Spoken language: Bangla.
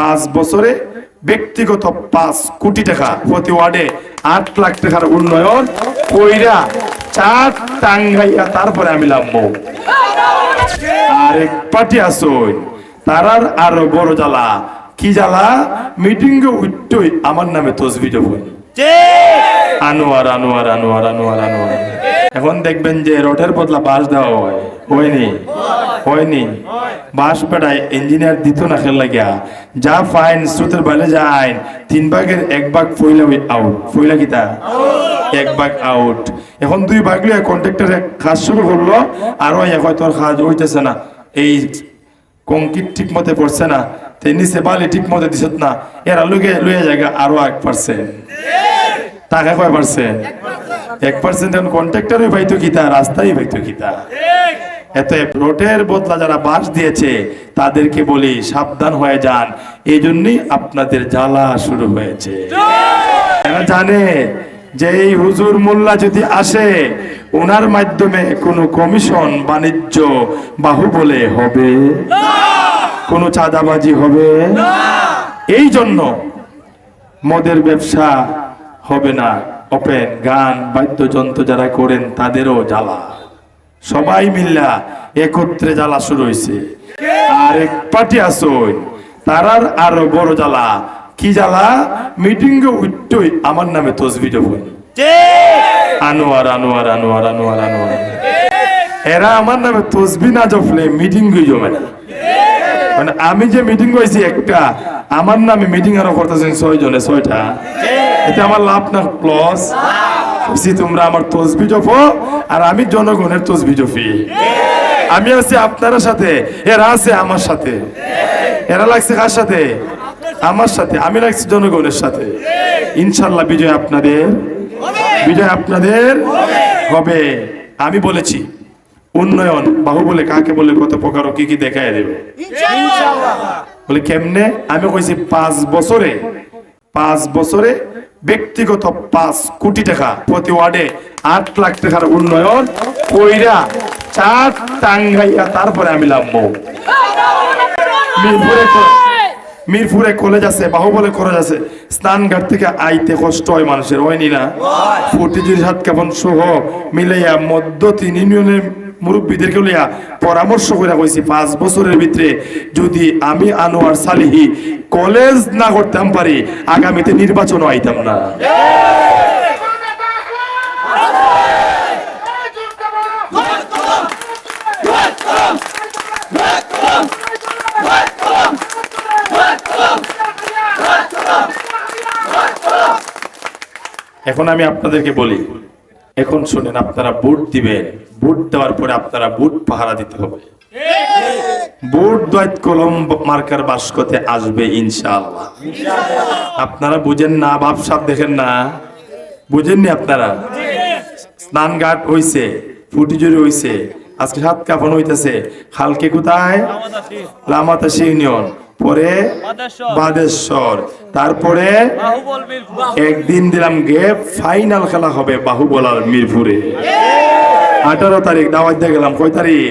পাঁচ বছরে ব্যক্তিগত পাঁচ কোটি টাকা প্রতি ওয়ার্ডে আট লাখ টাকার উন্নয়ন কইরা চার টাঙ্গাইয়া তারপরে আমি নামবো। আর এক পার্টি আসুন তারার আরও বড় জ্বালা। কি জ্বালা? মিটিং এ উঠতই আমার নামে তসবি যখন আনোয়ার আনোয়ার আনোয়ার আনোয়ার আনোয়ার। এখন দেখবেন যে রোডের বদলা বাস দেওয়া হয়। হয়নি? হয়নি? বাস পেটায় ইঞ্জিনিয়ার দিত না খেল লাগিয়া। যা ফাইন, স্রোতের বাইরে যা আইন, তিন ভাগের এক ভাগ ফইলা আউট ফইলা কিতা এক ভাগ আউট এখন দুই ভাগ লিয়ে কন্ট্রাক্টরে কাজ শুরু করল, আর ওই হয়তো আর কাজ হইতেছে না। এই কংক্রিট ঠিক মতে পড়ছে না নিচে বালি ঠিক মতে দিছত না। এরা লুকে লুয়ে জায়গা আরও এক পার্সেন্ট টাকা কয় পার্সেন্ট এক পার্সেন্ট এখন কন্ট্রাক্টরই পাইতো কিতা রাস্তায় পাইতো কিতা এতে রোডের বদলা যারা বাস দিয়েছে তাদেরকে বলি সাবধান হয়ে যান। এই জন্যই আপনাদের জ্বালা শুরু হয়েছে। এরা জানে যে এই হুজুর মোল্লা যদি আসে ওনার মাধ্যমে কোনো কমিশন বাণিজ্য বাহুবলে হবে? কোনো চাঁদাবাজি হবে? এই জন্য মদের ব্যবসা হবে না। ওপেন গান, বাদ্যযন্ত্র যারা করেন তাদেরও জ্বালা। সবাই মিল্লা একত্রে জ্বালা শুরু হয়েছে আর এক পার্টি আসুন তারার আরও বড় জ্বালা। কি জ্বালা? মিটিং এ উঠতই আমার নামে তসবি যখন আনোয়ার আনোয়ার আনোয়ার আনোয়ার আনোয়ার। এরা আমার নামে তসবি না জপলে মিটিং জমে না। মানে আমি যে মিটিং হয়েছি একটা, আমার নামে মিটিং আরও করতেছেন ছয় জনে ছয়টা। এতে আমার লাভ না প্লাস ভাবছি তোমরা আমার তসবি জপো আর আমি জনগণের তসবি জপি। আমি আছি আপনার সাথে এরা আছে আমার সাথে। এরা লাগছে কার সাথে? আমার সাথে আমি লাগছি জনগণের সাথে। ইনশাল্লাহ বিজয় আপনাদের বিজয় আপনাদের হবে। আমি বলেছি উন্নয়ন বাহু বলে কাকে বলে কত প্রকার কি কি দেখায় দেবে? বলে কেমনে? আমি কইছি পাঁচ বছরে পাঁচ বছরে ব্যক্তিগত পাঁচ কোটি টাকা প্রতি ওয়ার্ডে আট লাখ টাকার উন্নয়ন কইরা চার টাঙ্গাইয়া তারপরে আমি নামবো। মিরপুরে মিরপুরে কলেজ আছে বাহুবলে কলেজ আছে। স্নানঘাট থেকে আইতে কষ্ট হয় মানুষের হয়নি না ফুটিজুরি হাত কেমন সহ মিলাইয়া মধ্য তিন ইউনিয়নের মুরব্বীদেরকে লইয়া পরামর্শ করে কইছি, পাঁচ বছরের ভিতরে যদি আমি আনোয়ার সালিহি কলেজ না করতাম পারি, আগামীতে নির্বাচনও আইতাম না। এখন আমি আপনাদেরকে বলি এখন শুনেন, আপনারা বুট দিবেন। বুট দেওয়ার পরে আপনারা বুট পাহারা দিতে হবে। বুট দৈত কলম মার্কার বাস্কতে আসবে ইনশাআল্লাহ। আপনারা বুঝেন না ভাবসাব দেখেন না? বুঝেননি আপনারা? স্নানঘাট হইছে, ফুটিজুরি হইছে। আজকে সাত কাফন হইতেছে। খালকে কোথায়? লামাতাসি ইউনিয়ন। পরে বাদেশ্বর। তারপরে একদিন দিলাম গে, ফাইনাল খেলা হবে বাহুবলার মিরপুরে। আঠারো তারিখ, দাওয়াত দিয়ে গেলাম। কয় তারিখ?